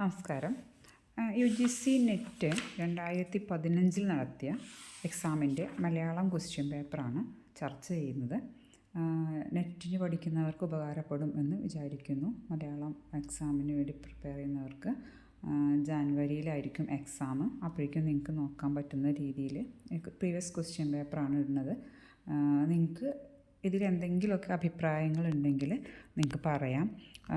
നമസ്കാരം. U G C net രണ്ടായിരത്തി പതിനഞ്ചിൽ നടത്തിയ എക്സാമിന്റെ മലയാളം ക്വസ്റ്റ്യൻ പേപ്പറാണ് ചർച്ച ചെയ്യുന്നത്. നെറ്റിന് പഠിക്കുന്നവർക്ക് ഉപകാരപ്പെടും എന്ന് വിചാരിക്കുന്നു. മലയാളം എക്സാമിന് വേണ്ടി പ്രിപ്പയർ ചെയ്യുന്നവർക്ക് ജാനുവരിയിലായിരിക്കും എക്സാം അപ്പോഴേക്കും നിങ്ങൾക്ക് നോക്കാൻ പറ്റുന്ന രീതിയിൽ പ്രീവിയസ് ക്വസ്റ്റ്യൻ പേപ്പറാണ് ഇടുന്നത്. നിങ്ങൾക്ക് അഭിപ്രായങ്ങൾ അഭിപ്രായങ്ങളുണ്ടെങ്കിൽ നിങ്ങൾക്ക് പറയാം.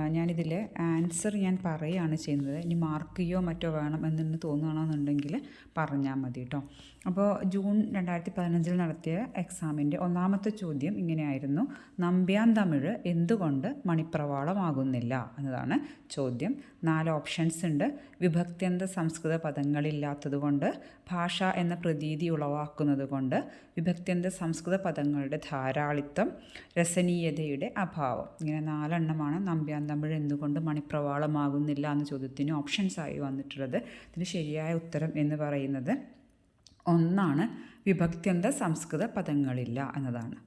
ഞാനിതിൽ ആൻസർ ഞാൻ പറയുകയാണ് ചെയ്യുന്നത്. ഇനി മാർക്ക് ചെയ്യോ മറ്റോ വേണം എന്നൊന്ന് തോന്നുകയാണെന്നുണ്ടെങ്കിൽ പറഞ്ഞാൽ മതി കേട്ടോ അപ്പോൾ ജൂൺ രണ്ടായിരത്തി പതിനഞ്ചിൽ നടത്തിയ എക്സാമിന്റെ ഒന്നാമത്തെ ചോദ്യം ഇങ്ങനെയായിരുന്നു. നമ്പ്യാൻ തമിഴ് എന്തുകൊണ്ട് മണിപ്രവാളമാകുന്നില്ല എന്നതാണ് ചോദ്യം. നാല് ഓപ്ഷൻസ് ഉണ്ട്. വിഭക്ത്യന്ത സംസ്കൃത പദങ്ങളില്ലാത്തതുകൊണ്ട് ഭാഷ എന്ന പ്രതീതി ഉളവാക്കുന്നത് കൊണ്ട് സംസ്കൃത പദങ്ങളുടെ ധാരാളിത്തം രസനീയതയുടെ അഭാവം. ഇങ്ങനെ നാലെണ്ണമാണ് നമ്പ്യാൻ തമിഴ് എന്തുകൊണ്ട് മണിപ്രവാളമാകുന്നില്ല എന്ന ചോദ്യത്തിന് ഓപ്ഷൻസായി വന്നിട്ടുള്ളത്. ഇതിന് ശരിയായ ഉത്തരം എന്ന് പറയുന്നത് ഒന്നാണ് വിഭക്ത്യന്ത സംസ്കൃത പദങ്ങളില്ല എന്നതാണ്.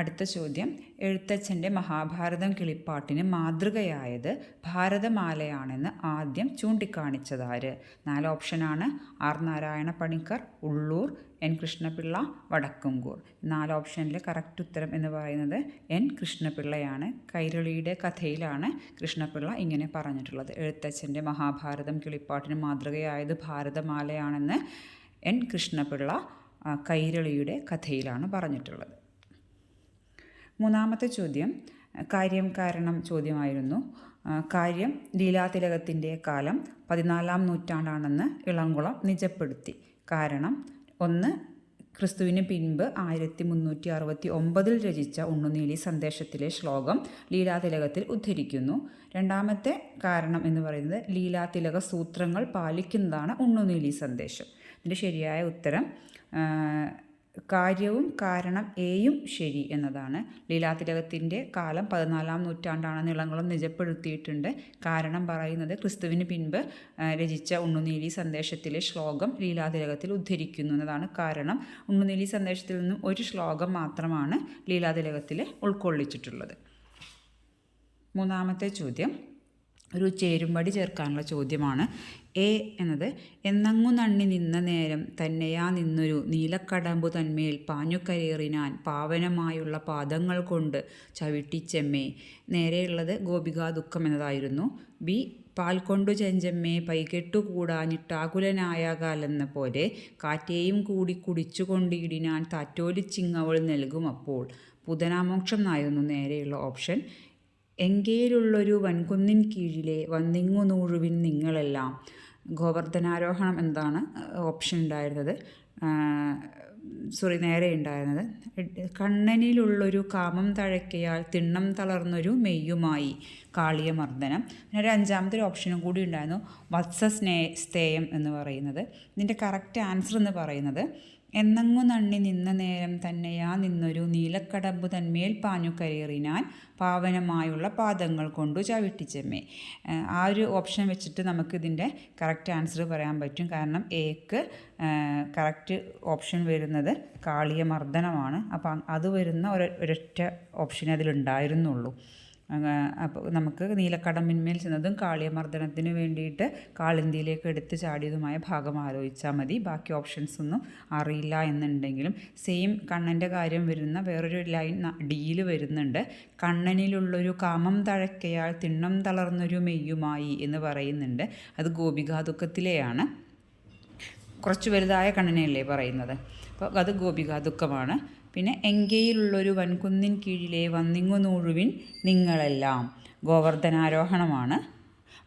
അടുത്ത ചോദ്യം. എഴുത്തച്ഛന്റെ മഹാഭാരതം കിളിപ്പാട്ടിന് മാതൃകയായത് ഭാരതമാലയാണെന്ന് ആദ്യം ചൂണ്ടിക്കാണിച്ചതാര്? നാല് ഓപ്ഷനാണ്. ആർ. നാരായണ പണിക്കർ ഉള്ളൂർ എൻ. കൃഷ്ണപിള്ള വടക്കുംകൂർ. നാല് ഓപ്ഷനിൽ കറക്റ്റ് ഉത്തരം എന്ന് പറയുന്നത് എൻ. കൃഷ്ണപിള്ളയാണ്. കൈരളിയുടെ കഥയിലാണ് കൃഷ്ണപിള്ള ഇങ്ങനെ പറഞ്ഞിട്ടുള്ളത്. എഴുത്തച്ഛന്റെ മഹാഭാരതം കിളിപ്പാട്ടിന് മാതൃകയായത് ഭാരതമാലയാണെന്ന് എൻ. കൃഷ്ണപിള്ള കൈരളിയുടെ കഥയിലാണ് പറഞ്ഞിട്ടുള്ളത്. മൂന്നാമത്തെ ചോദ്യം കാര്യം കാരണം ചോദ്യമായിരുന്നു. കാര്യം ലീലാതിലകത്തിന്റെ കാലം പതിനാലാം നൂറ്റാണ്ടാണെന്ന് ഇളംകുളം നിജപ്പെടുത്തി. കാരണം ഒന്ന് ക്രിസ്തുവിന് പിൻപ് ആയിരത്തി മുന്നൂറ്റി അറുപത്തി ഒമ്പതിൽ രചിച്ച ഉണ്ണുനീലി സന്ദേശത്തിലെ ശ്ലോകം ലീലാതിലകത്തിൽ ഉദ്ധരിക്കുന്നു. രണ്ടാമത്തെ കാരണം എന്ന് പറയുന്നത് ലീലാതിലക സൂത്രങ്ങൾ പാലിക്കുന്നതാണ് ഉണ്ണുനീലി സന്ദേശം. ഇതിന്റെ ശരിയായ ഉത്തരം കാര്യവും കാരണം എയും ശരി എന്നതാണ്. ലീലാതിലകത്തിന്റെ കാലം പതിനാലാം നൂറ്റാണ്ടാണ് നിളങ്ങളും നിജപ്പെടുത്തിയിട്ടുണ്ട്. കാരണം പറയുന്നത് ക്രിസ്തുവിന് പിൻപ് രചിച്ച ഉണ്ണുനീലി സന്ദേശത്തിലെ ശ്ലോകം ലീലാതിലകത്തിൽ ഉദ്ധരിക്കുന്നു എന്നതാണ് കാരണം. ഉണ്ണുനീലി സന്ദേശത്തിൽ നിന്നും ഒരു ശ്ലോകം മാത്രമാണ് ലീലാതിലകത്തിൽ ഉൾക്കൊള്ളിച്ചിട്ടുള്ളത്. മൂന്നാമത്തെ ചോദ്യം. ഒരു ചേരുംപടി ചേർക്കാനുള്ള ചോദ്യമാണ്. എ എന്നത് എന്നങ്ങു നണ്ണി നിന്ന നേരം തന്നെയാ നിന്നൊരു നീലക്കടമ്പു തന്മേൽ പാഞ്ഞുകരേറിനാൻ പാവനമായുള്ള പാദങ്ങൾ കൊണ്ട് ചവിട്ടിച്ചെമ്മേ. നേരെയുള്ളത് ഗോപികാ ദുഃഖം എന്നതായിരുന്നു. ബി പാൽ കൊണ്ടു ചെഞ്ചമ്മേ പൈകെട്ടുകൂടാഞ്ഞിട്ടാകുലനായാകാലെന്ന പോലെ കാറ്റേയും കൂടി കുടിച്ചു കൊണ്ടിടിനാൻ താറ്റോലിച്ചിങ്ങവൾ നൽകും അപ്പോൾ. പുതനാമോക്ഷം എന്നായിരുന്നു നേരെയുള്ള ഓപ്ഷൻ. എങ്കേലുള്ളൊരു വൻകുന്നിൻ കീഴിലെ വന്നിങ്ങു നൂഴുവിൻ നിങ്ങളെല്ലാം. ഗോവർദ്ധനാരോഹണം എന്താണ്? ഓപ്ഷൻ ഉണ്ടായിരുന്നത്. സോറി നേരെ ഉണ്ടായിരുന്നത്. കണ്ണനിലുള്ളൊരു കാമം തഴക്കയാൽ തിണ്ണം തളർന്നൊരു മെയ്യുമായി കാളിയമർദ്ദനം. പിന്നെ ഒരു അഞ്ചാമത്തെ ഒരു ഓപ്ഷനും കൂടി ഉണ്ടായിരുന്നു. വത്സ സ്നേ സ്തേയം എന്ന് പറയുന്നത്. ഇതിന്റെ കറക്റ്റ് ആൻസർ എന്ന് പറയുന്നത് എന്നങ്ങു നണ്ണി നിന്ന നേരം തന്നെയാ നിന്നൊരു നീലക്കടമ്പു തന്മേൽ പാഞ്ഞു കയറിനാൻ പാവനമായുള്ള പാദങ്ങൾ കൊണ്ടു ചവിട്ടിച്ചമ്മേ. ആ ഒരു ഓപ്ഷൻ വെച്ചിട്ട് നമുക്കിതിന്റെ കറക്റ്റ് ആൻസർ പറയാൻ പറ്റും. കാരണം എക്ക് കറക്റ്റ് ഓപ്ഷൻ വരുന്നത് കാളിയ മർദ്ദനമാണ് അപ്പം അത് വരുന്ന ഒരു ഒരൊറ്റ ഓപ്ഷനേ അതിലുണ്ടായിരുന്നുള്ളൂ. അപ്പോൾ നമുക്ക് നീലക്കടമ്പിന്മേൽ ചെന്നതും കാളിയമർദ്ദനത്തിന് വേണ്ടിയിട്ട് കാളിന്തിയിലേക്ക് എടുത്ത് ചാടിയതുമായ ഭാഗം ആലോചിച്ചാൽ മതി. ബാക്കി ഓപ്ഷൻസ് ഒന്നും അറിയില്ല എന്നുണ്ടെങ്കിലും സെയിം കണ്ണന്റെ കാര്യം വരുന്ന വേറൊരു ലൈൻ ഡിയിൽ വരുന്നുണ്ട്. കണ്ണനിലുള്ളൊരു കാമം തഴക്കയാൾ തിണ്ണം തളർന്നൊരു മെയ്യുമായി എന്ന് പറയുന്നുണ്ട്. അത് ഗോപികാദുഃഖത്തിലെയാണ് കുറച്ച് വലുതായ കണ്ണനെയല്ലേ പറയുന്നത്? അപ്പോൾ അത് ഗോപികാ ദുഃഖമാണ് പിന്നെ എങ്കയിലുള്ളൊരു വൻകുന്നിൻ കീഴിലെ വന്നിങ്ങു നൂഴുവിൻ നിങ്ങളെല്ലാം. ഗോവർദ്ധനാരോഹണമാണ്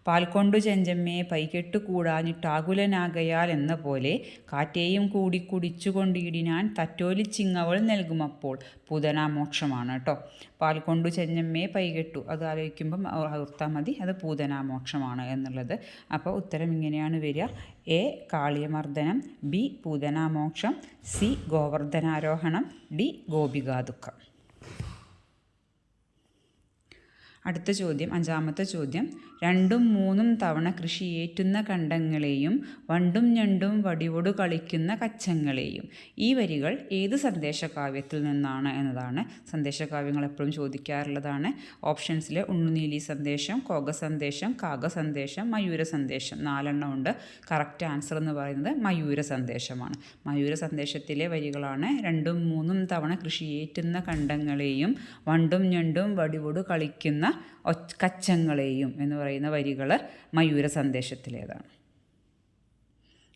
പാൽക്കൊണ്ടു ചെഞ്ചമ്മേ പൈകെട്ടു കൂടാഞ്ഞിട്ടാകുലനാകയാൽ എന്ന പോലെ കാറ്റേയും കൂടി കുടിച്ചുകൊണ്ടിടിനാൻ തറ്റോലിച്ചിങ്ങവൾ നൽകുമപ്പോൾ പൂതനാമോക്ഷമാണ് കേട്ടോ പാൽക്കൊണ്ടു ചെഞ്ചമ്മേ പൈകെട്ടു. അത് ആലോചിക്കുമ്പം ഓർത്താൽ മതി അത് പൂതനാമോക്ഷമാണ് എന്നുള്ളത്. അപ്പോൾ ഉത്തരം ഇങ്ങനെയാണ് വരിക. A Kaliyamardanam. B Poothanamoksham. C Govardhanarohanam. D Gopikadukham. അടുത്ത ചോദ്യം അഞ്ചാമത്തെ ചോദ്യം. രണ്ടും മൂന്നും തവണ കൃഷിയേറ്റുന്ന കണ്ടങ്ങളെയും വണ്ടും ഞണ്ടും വടിവൊടു കളിക്കുന്ന കച്ചങ്ങളെയും. ഈ വരികൾ ഏത് സന്ദേശകാവ്യത്തിൽ നിന്നാണ് എന്നതാണ് സന്ദേശകാവ്യങ്ങൾ എപ്പോഴും ചോദിക്കാറുള്ളതാണ്. ഓപ്ഷൻസിൽ ഉണ്ണുനീലി സന്ദേശം കോക സന്ദേശം കാക സന്ദേശം മയൂര സന്ദേശം നാലെണ്ണം ഉണ്ട്. കറക്റ്റ് ആൻസർ എന്ന് പറയുന്നത് മയൂര സന്ദേശമാണ്. മയൂര സന്ദേശത്തിലെ വരികളാണ് രണ്ടും മൂന്നും തവണ കൃഷിയേറ്റുന്ന കണ്ടങ്ങളെയും വണ്ടും ഞണ്ടും വടിവൊടു കളിക്കുന്ന കച്ചങ്ങളെയും എന്ന് പറയുന്ന വരികൾ മയൂര സന്ദേശത്തിലേതാണ്.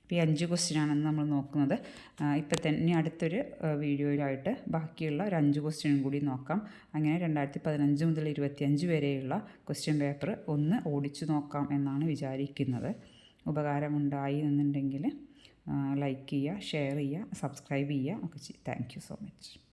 ഇപ്പോൾ ഈ അഞ്ച് ക്വസ്റ്റ്യനാണെന്ന് നമ്മൾ നോക്കുന്നത്. ഇപ്പം തന്നെ അടുത്തൊരു വീഡിയോയിലായിട്ട് ബാക്കിയുള്ള ഒരു അഞ്ച് ക്വസ്റ്റ്യനും കൂടി നോക്കാം. അങ്ങനെ രണ്ടായിരത്തി പതിനഞ്ച് മുതൽ ഇരുപത്തിയഞ്ച് വരെയുള്ള ക്വസ്റ്റ്യൻ പേപ്പർ ഒന്ന് ഓടിച്ചു നോക്കാം എന്നാണ് വിചാരിക്കുന്നത്. ഉപകാരമുണ്ടായി എന്നുണ്ടെങ്കിൽ ലൈക്ക് ചെയ്യുക ഷെയർ ചെയ്യുക സബ്സ്ക്രൈബ് ചെയ്യുക. ഒക്കെ ചെയ്യും താങ്ക് യു സോ മച്ച്